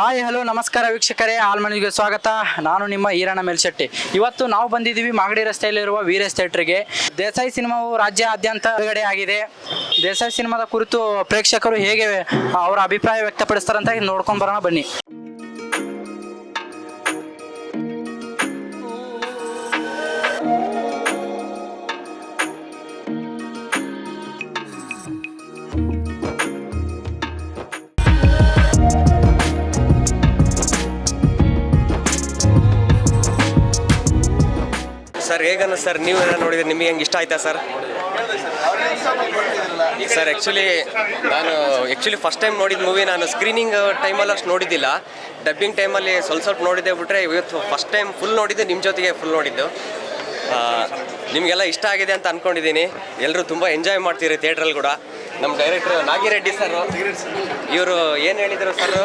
Hi hello ನಮಸ್ಕಾರ ವೀಕ್ಷಕರೇ ಆಲ್ಮನಿಗೆ ಸ್ವಾಗತ. ನಾನು ನಿಮ್ಮ ಈರಣ್ಣ ಮೇಲ್ಶೆಟ್ಟಿ. ಇವತ್ತು ನಾವು ಬಂದಿದ್ದೀವಿ ಮಾಗಡಿ ರಸ್ತೆಯಲ್ಲಿರುವ ವೀರೇಶ್ ಥಿಯೇಟ್ರಿಗೆ. ದೇಸಾಯಿ ಸಿನಿಮಾವು ರಾಜ್ಯಾದ್ಯಂತ ಬಿಡುಗಡೆ ಆಗಿದೆ ದೇಸಾಯಿ ಸಿನಿಮಾದ ಕುರಿತು ಪ್ರೇಕ್ಷಕರು ಹೇಗೆ ಅವರ ಅಭಿಪ್ರಾಯ ವ್ಯಕ್ತಪಡಿಸ್ತಾರಂತ ನೋಡ್ಕೊಂಡು ಬರೋಣ ಬನ್ನಿ. ಹೇಗನ್ನ ಸರ್ ನೀವು ಏನೋ ನೋಡಿದ್ರೆ ನಿಮಗೆ ಹೆಂಗೆ ಇಷ್ಟ ಆಯ್ತಾ ಸರ್ ಸರ್ ಆ್ಯಕ್ಚುಲಿ ನಾನು ಆ್ಯಕ್ಚುಲಿ ಫಸ್ಟ್ ಟೈಮ್ ನೋಡಿದ ಮೂವಿ ನಾನು ಸ್ಕ್ರೀನಿಂಗ್ ಟೈಮಲ್ಲಿ ಅಷ್ಟು ನೋಡಿದ್ದಿಲ್ಲ. ಡಬ್ಬಿಂಗ್ ಟೈಮಲ್ಲಿ ಸ್ವಲ್ಪ ಸ್ವಲ್ಪ ನೋಡಿದ್ದೆ ಬಿಟ್ಟರೆ ಇವತ್ತು ಫಸ್ಟ್ ಟೈಮ್ ಫುಲ್ ನೋಡಿದ್ದು ನಿಮ್ಮ ಜೊತೆಗೆ ಫುಲ್ ನೋಡಿದ್ದು. ನಿಮಗೆಲ್ಲ ಇಷ್ಟ ಆಗಿದೆ ಅಂತ ಅಂದ್ಕೊಂಡಿದ್ದೀನಿ ಎಲ್ಲರೂ ತುಂಬ ಎಂಜಾಯ್ ಮಾಡ್ತೀರಿ ಥಿಯೇಟ್ರಲ್ಲಿ ಕೂಡ. ನಮ್ಮ ಡೈರೆಕ್ಟರ್ ನಾಗಿರೆಡ್ಡಿ ಸರ್ ಇವರು ಏನು ಹೇಳಿದರು ಸರ್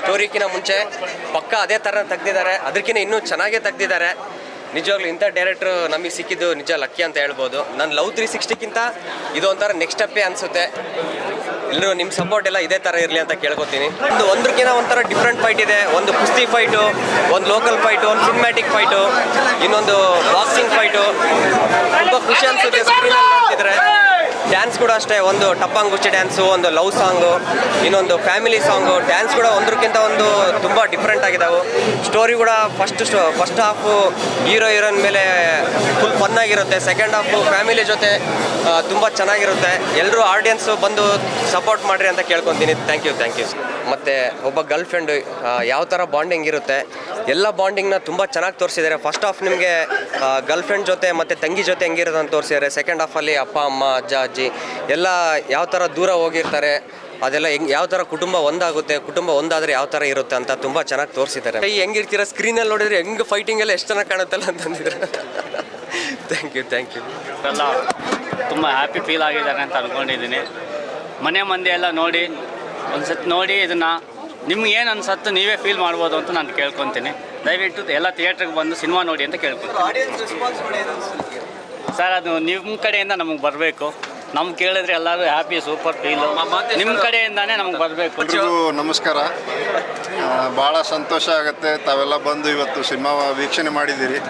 ಸ್ಟೋರಿಕಿನ ಮುಂಚೆ ಪಕ್ಕ ಅದೇ ಥರ ತೆಗ್ದಿದ್ದಾರೆ. ಅದಕ್ಕಿಂತ ಇನ್ನೂ ಚೆನ್ನಾಗೇ ತೆಗ್ದಿದ್ದಾರೆ. ನಿಜವಾಗ್ಲೂ ಇಂಥ ಡೈರೆಕ್ಟ್ರು ನಮಗೆ ಸಿಕ್ಕಿದ್ದು ನಿಜ ಲಕ್ಕಿ ಅಂತ ಹೇಳ್ಬೋದು. ನಾನು ಲವ್ ತ್ರೀ ಸಿಕ್ಸ್ಟಿಕ್ಕಿಂತ ಇದು ಒಂಥರ ನೆಕ್ಸ್ಟ್ ಸ್ಟೆಪ್ಪೇ ಅನಿಸುತ್ತೆ. ಎಲ್ಲರೂ ನಿಮ್ಮ ಸಪೋರ್ಟ್ ಎಲ್ಲ ಇದೇ ಥರ ಇರಲಿ ಅಂತ ಕೇಳ್ಕೊತೀನಿ. ಒಂದು ಒಂದ್ರಕ್ಕಿಂತ ಒಂಥರ ಡಿಫ್ರೆಂಟ್ ಫೈಟ್ ಇದೆ. ಒಂದು ಕುಸ್ತಿ ಫೈಟು ಒಂದು ಲೋಕಲ್ ಫೈಟು ಒಂದು ಸಿನಿಮ್ಯಾಟಿಕ್ ಫೈಟು ಇನ್ನೊಂದು ಬಾಕ್ಸಿಂಗ್ ಫೈಟು ತುಂಬ ಖುಷಿ ಅನಿಸುತ್ತೆ. ಸ್ಕ್ರೀನಲ್ಲಿ ನೋಡ್ತಿದ್ರೆ. ಡ್ಯಾನ್ಸ್ ಕೂಡ ಅಷ್ಟೇ, ಒಂದು ಟಪ್ಪಂಗುಚ್ಚಿ ಡ್ಯಾನ್ಸು ಒಂದು ಲವ್ ಸಾಂಗು ಇನ್ನೊಂದು ಫ್ಯಾಮಿಲಿ ಸಾಂಗು ಡ್ಯಾನ್ಸ್ ಕೂಡ ಒಂದಕ್ಕಿಂತ ಒಂದು ತುಂಬ ಡಿಫ್ರೆಂಟ್ ಆಗಿದ್ದಾವೆ ಸ್ಟೋರಿ ಕೂಡ first first half hero heroine ಮೇಲೆ ಫುಲ್ ಫನ್ ಆಗಿರುತ್ತೆ. ಸೆಕೆಂಡ್ ಹಾಫು ಫ್ಯಾಮಿಲಿ ಜೊತೆ ತುಂಬ ಚೆನ್ನಾಗಿರುತ್ತೆ. ಎಲ್ಲರೂ ಆಡಿಯನ್ಸು ಬಂದು ಸಪೋರ್ಟ್ ಮಾಡಿರಿ ಅಂತ ಕೇಳ್ಕೊತೀನಿ. ಥ್ಯಾಂಕ್ ಯು ಥ್ಯಾಂಕ್ ಯು ಮತ್ತು ಒಬ್ಬ ಗರ್ಲ್ ಫ್ರೆಂಡು ಯಾವ ಥರ ಬಾಂಡಿಂಗ್ ಇರುತ್ತೆ? ಎಲ್ಲ ಬಾಂಡಿಂಗ್ನ ತುಂಬ ಚೆನ್ನಾಗಿ ತೋರಿಸಿದ್ದಾರೆ ಫಸ್ಟ್ ಹಾಫ್ ನಿಮಗೆ ಗರ್ಲ್ ಫ್ರೆಂಡ್ ಜೊತೆ ಮತ್ತು ತಂಗಿ ಜೊತೆ ಹೆಂಗಿರೋದು ಅಂತ ತೋರಿಸಿದ್ದಾರೆ ಸೆಕೆಂಡ್ ಹಾಫಲ್ಲಿ ಅಪ್ಪ, ಅಮ್ಮ, ಅಜ್ಜ, ಅಜ್ಜಿ ಎಲ್ಲ ಯಾವ ಥರ ದೂರ ಹೋಗಿರ್ತಾರೆ, ಅದೆಲ್ಲ ಹೆಂಗ್, ಯಾವ ಥರ ಕುಟುಂಬ ಒಂದಾಗುತ್ತೆ, ಕುಟುಂಬ ಒಂದಾದರೆ ಯಾವ ಥರ ಇರುತ್ತೆ ಅಂತ ತುಂಬ ಚೆನ್ನಾಗಿ ತೋರಿಸಿದ್ದಾರೆ ಈ ಹೆಂಗಿರ್ತೀರ? ಸ್ಕ್ರೀನಲ್ಲಿ ನೋಡಿದ್ರೆ ಹೆಂಗೆ ಫೈಟಿಂಗ್ ಎಲ್ಲ ಎಷ್ಟು ಚೆನ್ನಾಗಿ ಕಾಣುತ್ತಲ್ಲ ಅಂತಂದಿದ್ರೆ ಥ್ಯಾಂಕ್ ಯು ಥ್ಯಾಂಕ್ ಯು ಎಲ್ಲ ತುಂಬ ಹ್ಯಾಪಿ ಫೀಲ್ ಆಗಿದ್ದಾರೆ ಅಂತ ಅಂದ್ಕೊಂಡಿದ್ದೀನಿ ಮನೆ ಮಂದಿ ಎಲ್ಲ ನೋಡಿ ಒಂದು ಸತಿ ನೋಡಿ ಇದನ್ನು, ನಿಮ್ಗೆ ಏನು ಅನ್ಸತ್ತು ನೀವೇ ಫೀಲ್ ಮಾಡ್ಬೋದು ಅಂತ ನಾನು ಕೇಳ್ಕೊತೀನಿ. ದಯವಿಟ್ಟು ಎಲ್ಲ ಥಿಯೇಟ್ರಿಗೆ ಬಂದು ಸಿನಿಮಾ ನೋಡಿ ಅಂತ ಕೇಳ್ಕೊಳ್ತೀನಿ. ಸರ್ ಅದು ನಿಮ್ಮ ಕಡೆಯಿಂದ ನಮಗೆ ಬರಬೇಕು. ನಮ್ಗೆ ಕೇಳಿದ್ರೆ ಎಲ್ಲರೂ ಹ್ಯಾಪಿ ಸೂಪರ್ ಫೀಲು ನಿಮ್ಮ ಕಡೆಯಿಂದಾನೇ ನಮ್ಗೆ ಬರಬೇಕು. ನಮಸ್ಕಾರ. ಭಾಳ ಸಂತೋಷ ಆಗುತ್ತೆ. ತಾವೆಲ್ಲ ಬಂದು ಇವತ್ತು ಸಿನಿಮಾ ವೀಕ್ಷಣೆ ಮಾಡಿದ್ದೀರಿ.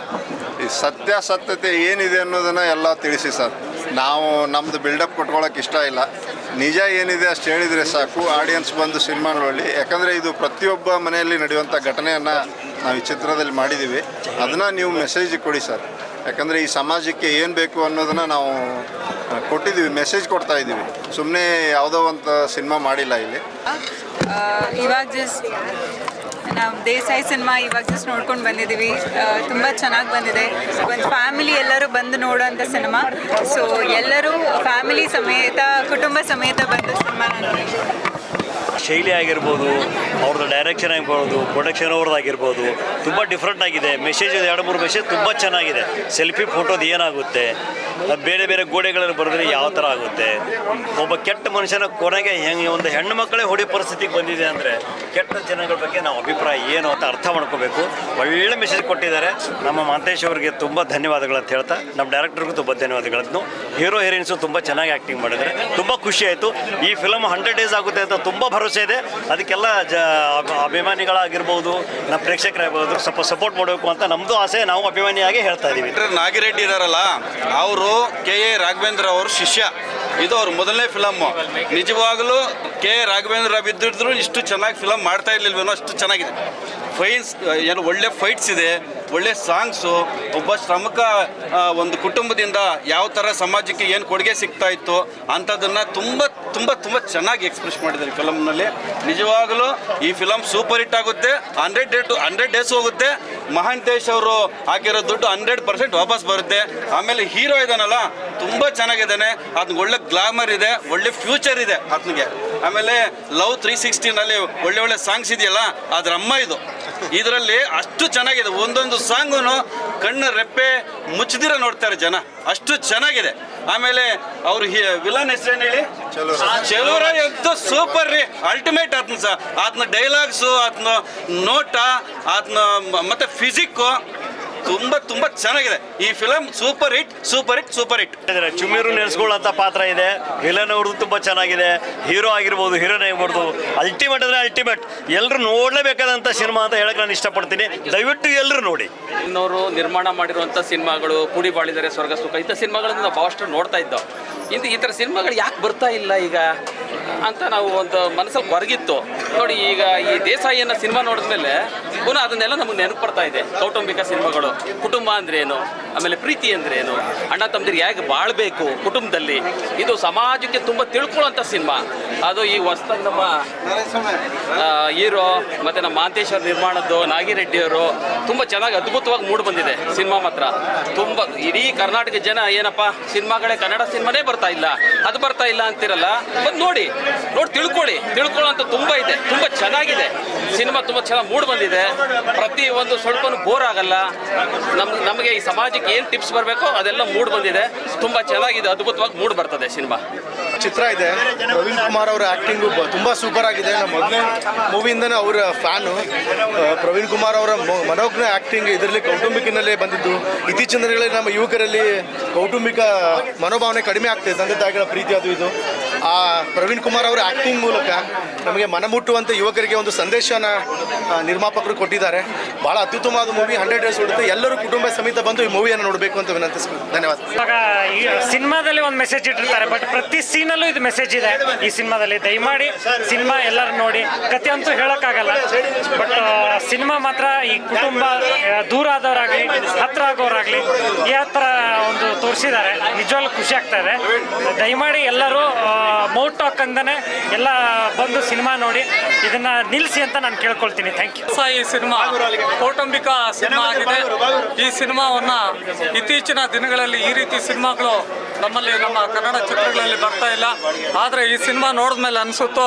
ಈ ಸತ್ಯಾಸತ್ಯತೆ ಏನಿದೆ ಅನ್ನೋದನ್ನು ಎಲ್ಲ ತಿಳಿಸಿ ಸರ್ ನಾವು ನಮ್ಮದು ಬಿಲ್ಡಪ್ ಕೊಟ್ಕೊಳ್ಳೋಕೆ ಇಷ್ಟ ಇಲ್ಲ. ನಿಜ ಏನಿದೆ ಅಷ್ಟು ಹೇಳಿದರೆ ಸಾಕು. ಆಡಿಯನ್ಸ್ ಬಂದು ಸಿನಿಮಾ ನೋಡಿ ಯಾಕಂದರೆ ಇದು ಪ್ರತಿಯೊಬ್ಬ ಮನೆಯಲ್ಲಿ ನಡೆಯುವಂಥ ಘಟನೆಯನ್ನು ನಾವು ಈ ಚಿತ್ರದಲ್ಲಿ ಮಾಡಿದ್ದೀವಿ ಅದನ್ನು ನೀವು ಮೆಸೇಜ್ ಕೊಡಿ ಸರ್. ಯಾಕಂದರೆ ಈ ಸಮಾಜಕ್ಕೆ ಏನು ಬೇಕು ಅನ್ನೋದನ್ನು ನಾವು ಕೊಟ್ಟಿದ್ದೀವಿ ಮೆಸೇಜ್ ಕೊಡ್ತಾ ಇದ್ದೀವಿ ಸುಮ್ಮನೆ ಯಾವುದೋ ಒಂದು ಸಿನಿಮಾ ಮಾಡಿಲ್ಲ ಇಲ್ಲಿ. ನಾವು ದೇಸಾಯಿ ಸಿನಿಮಾ ಇವಾಗ ಜಸ್ಟ್ ನೋಡ್ಕೊಂಡು ಬಂದಿದ್ದೀವಿ. ತುಂಬ ಚೆನ್ನಾಗಿ ಬಂದಿದೆ. ಒಂದು ಫ್ಯಾಮಿಲಿ ಎಲ್ಲರೂ ಬಂದು ನೋಡೋಂಥ ಸಿನಿಮಾ. ಸೊ ಎಲ್ಲರೂ ಫ್ಯಾಮಿಲಿ ಸಮೇತ, ಕುಟುಂಬ ಸಮೇತ ಬಂದು ಸಿನಿಮಾ. ಶೈಲಿ ಆಗಿರ್ಬೋದು ಅವ್ರದ್ದು ಡೈರೆಕ್ಷನ್ ಆಗಿರ್ಬೋದು ಪ್ರೊಡಕ್ಷನ್ ಅವ್ರದ್ದು ಆಗಿರ್ಬೋದು, ತುಂಬ ಡಿಫ್ರೆಂಟ್ ಆಗಿದೆ. ಮೆಸೇಜ್ ಎರಡು ಮೂರು ಮೆಸೇಜ್ ತುಂಬ ಚೆನ್ನಾಗಿದೆ. ಸೆಲ್ಫಿ ಫೋಟೋದು ಏನಾಗುತ್ತೆ? ಬೇರೆ ಬೇರೆ ಗೋಡೆಗಳಲ್ಲಿ ಬರೆದ್ರೆ ಯಾವ ಥರ ಆಗುತ್ತೆ? ಒಬ್ಬ ಕೆಟ್ಟ ಮನುಷ್ಯನ ಕೊನೆಗೆ ಹೆಂಗೆ ಒಂದು ಹೆಣ್ಣು ಮಕ್ಕಳೇ ಹೊಡಿ ಪರಿಸ್ಥಿತಿಗೆ ಬಂದಿದೆ ಅಂದರೆ ಕೆಟ್ಟ ಜನಗಳ ಬಗ್ಗೆ ನಾವು ಅಭಿಪ್ರಾಯ ಏನು ಅಂತ ಅರ್ಥ ಮಾಡ್ಕೋಬೇಕು. ಒಳ್ಳೆ ಮೆಸೇಜ್ ಕೊಟ್ಟಿದ್ದಾರೆ. ನಮ್ಮ ಮಾಂತೇಶ್ ಅವರಿಗೆ ತುಂಬ ಧನ್ಯವಾದಗಳು ಅಂತ ಹೇಳ್ತಾ, ನಮ್ಮ ಡೈರೆಕ್ಟರ್ಗೂ ತುಂಬ ಧನ್ಯವಾದಗಳನ್ನು ಹೀರೋ ಹೀರೋಯಿನ್ಸು ತುಂಬ ಚೆನ್ನಾಗಿ ಆ್ಯಕ್ಟಿಂಗ್ ಮಾಡಿದ್ರೆ. ತುಂಬ ಖುಷಿ ಆಯಿತು. ಈ ಫಿಲಮ್ ಹಂಡ್ರೆಡ್ ಡೇಸ್ ಆಗುತ್ತೆ ಅಂತ ತುಂಬ ಭರವಸೆ ಇದೆ. ಅದಕ್ಕೆಲ್ಲ ಜ, ಅಭಿ- ಅಭಿಮಾನಿಗಳಾಗಿರ್ಬೋದು, ನಮ್ಮ ಪ್ರೇಕ್ಷಕರಾಗಿರ್ಬೋದು, ಸ್ವಲ್ಪ ಸಪೋರ್ಟ್ ಮಾಡಬೇಕು ಅಂತ ನಮ್ಮದು ಆಸೆ. ನಾವು ಅಭಿಮಾನಿಯಾಗಿ ಹೇಳ್ತಾ ಇದ್ದೀವಿ ನಾಗಿರೆಡ್ಡಿ ಇದಾರಲ್ಲ, ಅವರು ಕೆ ಎ ರಾಘವೇಂದ್ರ ಅವ್ರ ಶಿಷ್ಯ. ಇದು ಅವ್ರ ಮೊದಲನೇ ಫಿಲಮ್ಮು ನಿಜವಾಗಲೂ ಕೆ ಎ ರಾಘವೇಂದ್ರ ಬಿದ್ದಿದ್ರು ಇಷ್ಟು ಚೆನ್ನಾಗಿ ಫಿಲಮ್ ಮಾಡ್ತಾ ಇರಲಿಲ್ವೇನೋ ಅಷ್ಟು ಚೆನ್ನಾಗಿದೆ. ಫೈನ್ಸ್ ಏನು ಒಳ್ಳೆ ಫೈಟ್ಸ್ ಇದೆ. ಒಳ್ಳೆ ಸಾಂಗ್ಸು, ಒಬ್ಬ ಶ್ರಮಕ ಒಂದು ಕುಟುಂಬದಿಂದ ಯಾವ ಥರ ಸಮಾಜಕ್ಕೆ ಏನು ಕೊಡುಗೆ ಸಿಗ್ತಾ ಇತ್ತು ಅಂಥದ್ದನ್ನು ತುಂಬ ತುಂಬ ತುಂಬ ಚೆನ್ನಾಗಿ ಎಕ್ಸ್ಪ್ರೆಸ್ ಮಾಡಿದ್ದಾರೆ ಫಿಲಮ್ನಲ್ಲಿ ನಿಜವಾಗಲೂ ಈ ಫಿಲಮ್ ಸೂಪರ್ ಹಿಟ್ ಆಗುತ್ತೆ. Hundred day to hundred days ಹೋಗುತ್ತೆ. ಮಹಾಂತೇಶ್ ಅವರು ಹಾಕಿರೋ ದುಡ್ಡು ಹಂಡ್ರೆಡ್ ಪರ್ಸೆಂಟ್ ವಾಪಸ್ ಬರುತ್ತೆ. ಆಮೇಲೆ ಹೀರೋ ಇದಾನಲ್ಲ, ತುಂಬ ಚೆನ್ನಾಗಿದ್ದಾನೆ. ಅದನ್ನ ಒಳ್ಳೆ ಗ್ಲಾಮರ್ ಇದೆ, ಒಳ್ಳೆ ಫ್ಯೂಚರ್ ಇದೆ ಆತನಿಗೆ ಆಮೇಲೆ ಲವ್ ತ್ರೀ ಸಿಕ್ಸ್ಟಿನಲ್ಲಿ ಒಳ್ಳೆ ಒಳ್ಳೆ ಸಾಂಗ್ಸ್ ಇದೆಯಲ್ಲ ಅದ್ರ ಅಮ್ಮ ಇದು. ಇದರಲ್ಲಿ ಅಷ್ಟು ಚೆನ್ನಾಗಿದೆ. ಒಂದೊಂದು ಸಾಂಗು ಕಣ್ಣು ರೆಪ್ಪೆ ಮುಚ್ಚದಿರ ನೋಡ್ತಾರೆ ಜನ. ಅಷ್ಟು ಚೆನ್ನಾಗಿದೆ. ಆಮೇಲೆ ಅವ್ರು ವಿಲನ್ ಹೆಸರೇನು ಹೇಳಿ? ಚಲೋರ. ಎದ್ದು ಸೂಪರ್ ರೀ. ಅಲ್ಟಿಮೇಟ್ ಆತನ ಸಹ ಆತನ ಡೈಲಾಗ್ಸು ಆತನ ನೋಟ ಆತನ ಮತ್ತೆ ಫಿಸಿಕ್ಕು ತುಂಬ ತುಂಬ ಚೆನ್ನಾಗಿದೆ. ಈ film super hit super hit super hit ಚುಮ್ಮಿರು ನೆನೆಸ್ಕೊಳ್ಳೋಂಥ ಪಾತ್ರ ಇದೆ. ವಿಲನ್ ಅವ್ರದ್ದು ತುಂಬ ಚೆನ್ನಾಗಿದೆ. ಹೀರೋ ಆಗಿರ್ಬೋದು ಹೀರೋನ್ ಆಗಿರ್ಬೋದು. ಅಲ್ಟಿಮೇಟ್ ಅಂದರೆ ಅಲ್ಟಿಮೇಟ್ ಎಲ್ಲರೂ ನೋಡಲೇಬೇಕಾದಂಥ ಸಿನಿಮಾ ಅಂತ ಹೇಳಕ್ಕೆ ನಾನು ಇಷ್ಟಪಡ್ತೀನಿ. ದಯವಿಟ್ಟು ಎಲ್ಲರೂ ನೋಡಿ. ಇನ್ನವರು ನಿರ್ಮಾಣ ಮಾಡಿರುವಂಥ ಸಿನಿಮಾಗಳು ಕೂಡಿ ಬಾಳಿದರೆ ಸ್ವರ್ಗ ಸುಖ ಇಂಥ ಸಿನಿಮಾಗಳನ್ನು ನಾವು ಭಾಳಷ್ಟು ನೋಡ್ತಾ ಇದ್ದೋ. ಇಂದು ಈ ಥರ ಸಿನಿಮಾಗಳು ಯಾಕೆ ಬರ್ತಾ ಇಲ್ಲ ಈಗ? ಅಂತ ನಾವು ಒಂದು ಮನಸ್ಸಲ್ಲಿ ಹೊರಗಿತ್ತು ನೋಡಿ, ಈಗ ಈ ದೇಸಾಯಿ ಅನ್ನೋ ಸಿನಿಮಾ ನೋಡಿದ್ಮೇಲೆ ಪುನಃ ಅದನ್ನೆಲ್ಲ ನಮಗೆ ನೆನಪು ಬರ್ತಾ ಇದೆ. ಕೌಟುಂಬಿಕ ಸಿನಿಮಾಗಳು, ಕುಟುಂಬ ಅಂದ್ರೆ ಏನು, ಆಮೇಲೆ ಪ್ರೀತಿ ಅಂದ್ರೆ ಏನು, ಅಣ್ಣ ತಮ್ಮದಿರು ಹೇಗೆ ಬಾಳ್ಬೇಕು ಕುಟುಂಬದಲ್ಲಿ, ಇದು ಸಮಾಜಕ್ಕೆ ತುಂಬ ತಿಳ್ಕೊಳ್ಳೋಂಥ ಸಿನಿಮಾ. ಅದು ಈ ಹೊಸ ನಮ್ಮ ಹೀರೋ, ಮತ್ತು ನಮ್ಮ ಮಾಂತೇಶ್ವರ್ ನಿರ್ಮಾಣದ್ದು, ನಾಗಿರೆಡ್ಡಿಯವರು ತುಂಬ ಚೆನ್ನಾಗಿ ಅದ್ಭುತವಾಗಿ ಮೂಡ್ ಬಂದಿದೆ ಸಿನಿಮಾ ಮಾತ್ರ. ತುಂಬ, ಇಡೀ ಕರ್ನಾಟಕ ಜನ ಏನಪ್ಪ, ಸಿನಿಮಾಗಳೇ ಕನ್ನಡ ಸಿನಿಮಾನೇ ಬರ್ತಾ ಇಲ್ಲ. ಅದು ಬರ್ತಾ ಇಲ್ಲ ಅಂತಿರಲ್ಲ. ಬಂದು ನೋಡಿ. ನೋಡಿ, ತಿಳ್ಕೊಳ್ಳಿ. ತಿಳ್ಕೊಳ್ಳೋಂಥ ತುಂಬ ಇದೆ. ತುಂಬ ಚೆನ್ನಾಗಿದೆ. ಸಿನಿಮಾ ತುಂಬ ಚೆನ್ನಾಗಿ ಮೂಡ್ ಬಂದಿದೆ. ಪ್ರತಿ ಒಂದು ಸ್ವಲ್ಪ ಬೋರ್ ಆಗಲ್ಲ. ನಮ್, ನಮಗೆ ಈ ಸಮಾಜಕ್ಕೆ ಏನು ಟಿಪ್ಸ್ ಬರಬೇಕೋ ಅದೆಲ್ಲ ಮೂಡ್ ಬಂದಿದೆ. ತುಂಬ ಚೆನ್ನಾಗಿದೆ. ಅದ್ಭುತವಾಗಿ ಮೂಡ್ ಬರ್ತದೆ ಸಿನಿಮಾ. ಚಿತ್ರ ಇದೆ. ಪ್ರವೀಣ್ ಕುಮಾರ್ ಅವರ ಆ್ಯಕ್ಟಿಂಗು ತುಂಬ ಸೂಪರ್ ಆಗಿದೆ. ನಮ್ಮ ಮೊದಲನೇ ಮೂವಿಯಿಂದನೇ ಅವರ ಫ್ಯಾನು ಪ್ರವೀಣ್ ಕುಮಾರ್ ಅವರ ಮನೋಜ್ಞ ಆ್ಯಕ್ಟಿಂಗ್ ಇದರಲ್ಲಿ ಕೌಟುಂಬಿಕಿನಲ್ಲೇ ಬಂದಿದ್ದು. ಇತ್ತೀಚಿನ ದಿನಗಳಲ್ಲಿ ನಮ್ಮ ಯುವಕರಲ್ಲಿ ಕೌಟುಂಬಿಕ ಮನೋಭಾವನೆ ಕಡಿಮೆ ಆಗ್ತಿದೆ ತಂದೆ ತಾಯಿಗಳ ಪ್ರೀತಿ ಅದು ಇದು. ಆ, ಪ್ರವೀಣ್ ಕುಮಾರ್ ಅವರ ಆ್ಯಕ್ಟಿಂಗ್ ಮೂಲಕ ನಮಗೆ ಮನಮುಟ್ಟುವಂತೆ ಯುವಕರಿಗೆ ಒಂದು ಸಂದೇಶನ ನಿರ್ಮಾಪಕರು ಕೊಟ್ಟಿದ್ದಾರೆ. ಭಾಳ ಅತ್ಯುತ್ತಮವಾದ ಮೂವಿ ಹಂಡ್ರೆಡ್ ಡೇಸ್ ಹೊಡುತ್ತೆ ಎಲ್ಲರೂ ಕುಟುಂಬ ಸಮೇತ ಬಂದು ಈ ಮೂವಿಯನ್ನು ನೋಡಬೇಕು ಅಂತ ವಿನಂತಿಸ್ತೀನಿ ಧನ್ಯವಾದ. ಸಿನಿಮಾದಲ್ಲಿ ಒಂದು ಮೆಸೇಜ್ ಇಟ್ಟಿರ್ತಾರೆ ಬಟ್ ಪ್ರತಿ ಇದು ಮೆಸೇಜ್ ಇದೆ. ಈ ಸಿನಿಮಾದಲ್ಲಿ ದಯಮಾಡಿ ಸಿನಿಮಾ ಎಲ್ಲರೂ ನೋಡಿ. ಕತೆ ಅಂತೂ ಹೇಳೋಕ್ಕಾಗಲ್ಲ. ಬಟ್ ಸಿನಿಮಾ ಮಾತ್ರ ಈ ಕುಟುಂಬ ದೂರ ಆದವರಾಗಲಿ, ಹತ್ರ ಆಗೋರಾಗಲಿ, ಈ ಥರ ಒಂದು ತೋರಿಸಿದ್ದಾರೆ. ನಿಜವಾಗ್ಲೂ ಖುಷಿ ಆಗ್ತಾ ಇದೆ. ದಯಮಾಡಿ ಎಲ್ಲರೂ ಮೌಟ್ ಟಾಕ್ ಅಂದನೆ ಎಲ್ಲ ಬಂದು ಸಿನಿಮಾ ನೋಡಿ ಇದನ್ನ ನಿಲ್ಲಿಸಿ ಅಂತ ನಾನು ಕೇಳ್ಕೊಳ್ತೀನಿ. ಥ್ಯಾಂಕ್ ಯು ಈ ಸಿನಿಮಾ, ಕೌಟುಂಬಿಕ ಸಿನಿಮಾ ಆಗಿದೆ. ಈ ಸಿನಿಮಾವನ್ನ ಇತ್ತೀಚಿನ ದಿನಗಳಲ್ಲಿ ಈ ರೀತಿ ಸಿನಿಮಾಗಳು ನಮ್ಮಲ್ಲಿ ನಮ್ಮ ಕನ್ನಡ ಚಿತ್ರಗಳಲ್ಲಿ ಬರ್ತಾ ಇಲ್ಲ. ಆದರೆ ಈ ಸಿನಿಮಾ ನೋಡಿದ್ಮೇಲೆ ಅನಿಸುತ್ತೋ,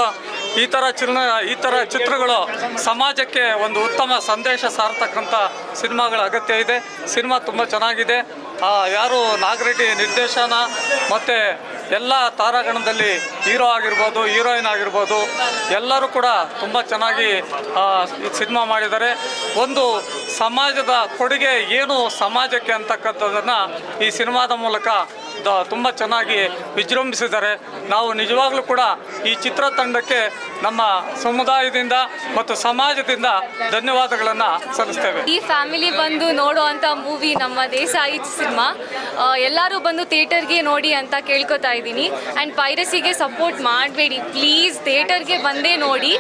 ಈ ಥರ ಚಿನ್ನ, ಈ ಥರ ಚಿತ್ರಗಳು ಸಮಾಜಕ್ಕೆ ಒಂದು ಉತ್ತಮ ಸಂದೇಶ ಸಾರ್ತಕ್ಕಂಥ ಸಿನಿಮಾಗಳ ಅಗತ್ಯ ಇದೆ. ಸಿನಿಮಾ ತುಂಬ ಚೆನ್ನಾಗಿದೆ. ಯಾರು ನಾಗರೆಡ್ಡಿ ನಿರ್ದೇಶನ ಮತ್ತು ಎಲ್ಲ ತಾರಾಗಣದಲ್ಲಿ ಹೀರೋ ಆಗಿರ್ಬೋದು, ಹೀರೋಯಿನ್ ಆಗಿರ್ಬೋದು, ಎಲ್ಲರೂ ಕೂಡ ತುಂಬ ಚೆನ್ನಾಗಿ ಸಿನಿಮಾ ಮಾಡಿದ್ದಾರೆ. ಒಂದು ಸಮಾಜದ ಕೊಡುಗೆ ಏನು ಸಮಾಜಕ್ಕೆ ಅಂತಕ್ಕಂಥದ್ದನ್ನು ಈ ಸಿನಿಮಾದ ಮೂಲಕ ತುಂಬ ಚೆನ್ನಾಗಿ ವಿಜೃಂಭಿಸಿದ್ದಾರೆ. ನಾವು ನಿಜವಾಗ್ಲೂ ಕೂಡ ಈ ಚಿತ್ರತಂಡಕ್ಕೆ ನಮ್ಮ ಸಮುದಾಯದಿಂದ ಮತ್ತು ಸಮಾಜದಿಂದ ಧನ್ಯವಾದಗಳನ್ನು ಸಲ್ಲಿಸ್ತೇವೆ. ಈ ಫ್ಯಾಮಿಲಿ ಬಂದು ನೋಡುವಂಥ ಮೂವಿ ನಮ್ಮ ದೇಸಾಯಿ ಸಿನಿಮಾ. ಎಲ್ಲರೂ ಬಂದು ಥಿಯೇಟರ್ಗೆ ನೋಡಿ ಅಂತ ಕೇಳ್ಕೊತಾ ಇದ್ದೀನಿ. ಆ್ಯಂಡ್ ಪೈರಸಿಗೆ ಸಪೋರ್ಟ್ ಮಾಡಬೇಡಿ. ಪ್ಲೀಸ್ ಥಿಯೇಟರ್ಗೆ ಬಂದೇ ನೋಡಿ.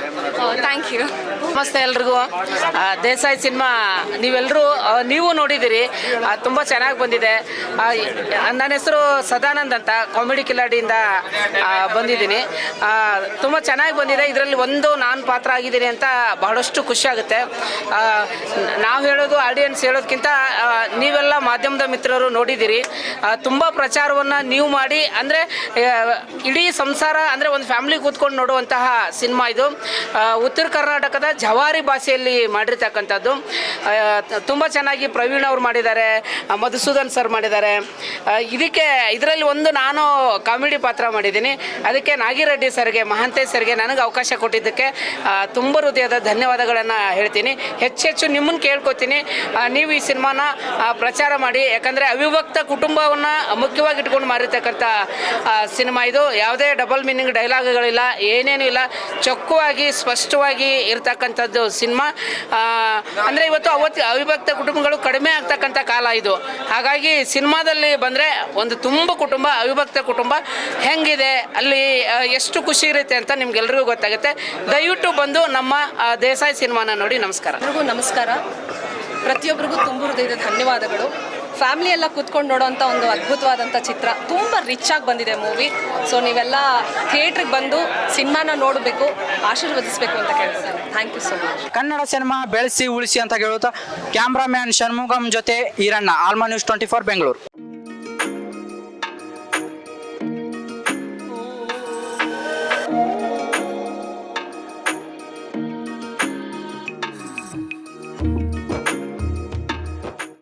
Thank you. ನಮಸ್ತೆ ಎಲ್ರಿಗೂ. ದೇಸಾಯಿ ಸಿನಿಮಾ ನೀವೆಲ್ಲರೂ ನೀವು ನೋಡಿದ್ದೀರಿ. ತುಂಬ ಚೆನ್ನಾಗಿ ಬಂದಿದೆ. ನನ್ನ ಹೆಸರು ಸದಾನಂದ್ ಅಂತ, ಕಾಮಿಡಿ ಕಿಲಾಡಿಯಿಂದ ಬಂದಿದ್ದೀನಿ. ತುಂಬ ಚೆನ್ನಾಗಿ ಬಂದಿದೆ. ಇದರಲ್ಲಿ ಒಂದು ನಾನು ಪಾತ್ರ ಆಗಿದ್ದೀನಿ ಅಂತ ಬಹಳಷ್ಟು ಖುಷಿ ಆಗುತ್ತೆ. ನಾವು ಹೇಳೋದು ಆಡಿಯನ್ಸ್ ಹೇಳೋದಕ್ಕಿಂತ ನೀವೆಲ್ಲ ಮಾಧ್ಯಮದ ಮಿತ್ರರು ನೋಡಿದ್ದೀರಿ. ತುಂಬ ಪ್ರಚಾರವನ್ನು ನೀವು ಮಾಡಿ, ಅಂದರೆ ಇಡೀ ಸಂಸಾರ, ಅಂದರೆ, ಒಂದು ಫ್ಯಾಮಿಲಿ ಕೂತ್ಕೊಂಡು ನೋಡುವಂತಹ ಸಿನಿಮಾ ಇದು. ಉತ್ತರ ಕರ್ನಾಟಕದ ಜವಾರಿ ಭಾಷೆಯಲ್ಲಿ ಮಾಡಿರ್ತಕ್ಕಂಥದ್ದು. ತುಂಬ ಚೆನ್ನಾಗಿ ಪ್ರವೀಣ್ ಅವರು ಮಾಡಿದ್ದಾರೆ ಮಧುಸೂದನ್ ಸರ್ ಮಾಡಿದ್ದಾರೆ. ಇದಕ್ಕೆ ಇದರಲ್ಲಿ ಒಂದು ನಾನು ಕಾಮಿಡಿ ಪಾತ್ರ ಮಾಡಿದ್ದೀನಿ. ಅದಕ್ಕೆ ನಾಗಿರೆಡ್ಡಿ ಸರ್ಗೆ, ಮಹಾಂತೇಶ್ ಸರ್ಗೆ ನನಗೆ ಅವಕಾಶ ಕೊಟ್ಟಿದ್ದಕ್ಕೆ ತುಂಬ ಹೃದಯದ ಧನ್ಯವಾದಗಳನ್ನು ಹೇಳ್ತೀನಿ. ಹೆಚ್ಚೆಚ್ಚು ನಿಮ್ಮನ್ನು ಕೇಳ್ಕೊತೀನಿ. ನೀವು ಈ ಸಿನಿಮಾನ ಪ್ರಚಾರ ಮಾಡಿ. ಯಾಕಂದರೆ ಅವಿಭಕ್ತ ಕುಟುಂಬವನ್ನು ಮುಖ್ಯವಾಗಿ ಇಟ್ಕೊಂಡು ಮಾಡಿರ್ತಕ್ಕಂಥ ಸಿನಿಮಾ ಇದು. ಯಾವುದೇ ಡಬಲ್ ಮೀನಿಂಗ್ ಡೈಲಾಗ್ಗಳಿಲ್ಲ, ಏನೇನೂ ಇಲ್ಲ. ಚೊಕ್ಕವಾಗಿ, ಸ್ಪಷ್ಟವಾಗಿ ಇರ್ತಕ್ಕಂಥದ್ದು ಸಿನಿಮಾ. ಅಂದರೆ ಇವತ್ತು ಅವತ್ತು ಅವಿಭಕ್ತ ಕುಟುಂಬಗಳು ಕಡಿಮೆ ಆಗ್ತಕ್ಕಂಥ ಕಾಲ ಇದು. ಹಾಗಾಗಿ ಸಿನಿಮಾದಲ್ಲಿ ಬಂದರೆ ಒಂದು ತುಂಬ ಕುಟುಂಬ, ಅವಿಭಕ್ತ ಕುಟುಂಬ ಹೆಂಗಿದೆ, ಅಲ್ಲಿ ಎಷ್ಟು ಖುಷಿ ಇರುತ್ತೆ ಅಂತ ನಿಮ್ಗೆಲ್ರಿಗೂ ಗೊತ್ತಾಗುತ್ತೆ. ದಯವಿಟ್ಟು ಬಂದು ನಮ್ಮ ದೇಸಾಯಿ ಸಿನಿಮಾನ ನೋಡಿ ನಮಸ್ಕಾರ. ನಮಸ್ಕಾರ. ಪ್ರತಿಯೊಬ್ಬರಿಗೂ ತುಂಬ ಹೃದಯದ ಧನ್ಯವಾದಗಳು. ಫ್ಯಾಮಿಲಿ ಎಲ್ಲ ಕೂತ್ಕೊಂಡು ನೋಡೋಂಥ ಒಂದು ಅದ್ಭುತವಾದಂಥ ಚಿತ್ರ. ತುಂಬ ರಿಚ್ ಆಗಿ ಬಂದಿದೆ ಮೂವಿ ಸೊ ನೀವೆಲ್ಲ ಥಿಯೇಟ್ರಿಗೆ ಬಂದು ಸಿನಿಮಾನ ನೋಡಬೇಕು, ಆಶೀರ್ವದಿಸಬೇಕು ಅಂತ ಕೇಳ್ಕೊತೀನಿ thank you so much Kannada cinema ಬೆಳೆಸಿ ಉಳಿಸಿ ಅಂತ ಹೇಳುತ್ತಾ ಕ್ಯಾಮ್ರಾಮ್ಯಾನ್ ಷಣ್ಮುಗಂ ಜೊತೆ Iranna alma news twenty four Bengaluru